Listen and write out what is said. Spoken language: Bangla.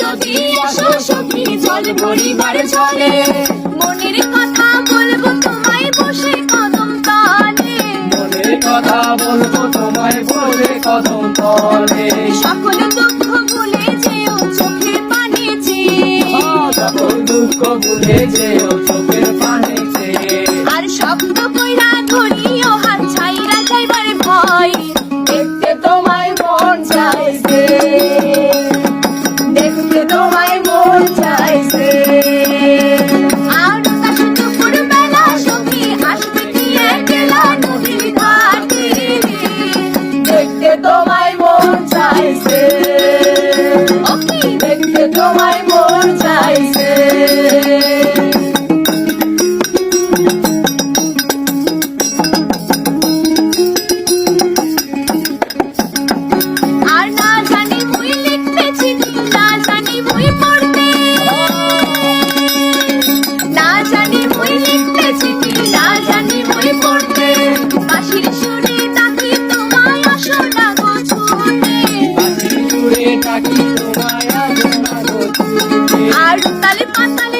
যদি আসো সখী জল পরিবার চলে মনের কথা বলব তোমায় বসে কদম তলে। মনের কথা বলব তোমায় বসে কদম তলে। সকল দুঃখ ভুলে যেও চোখে পানি যে। সকল দুঃখ ভুলে যেও। আর তাহলে পাঁচ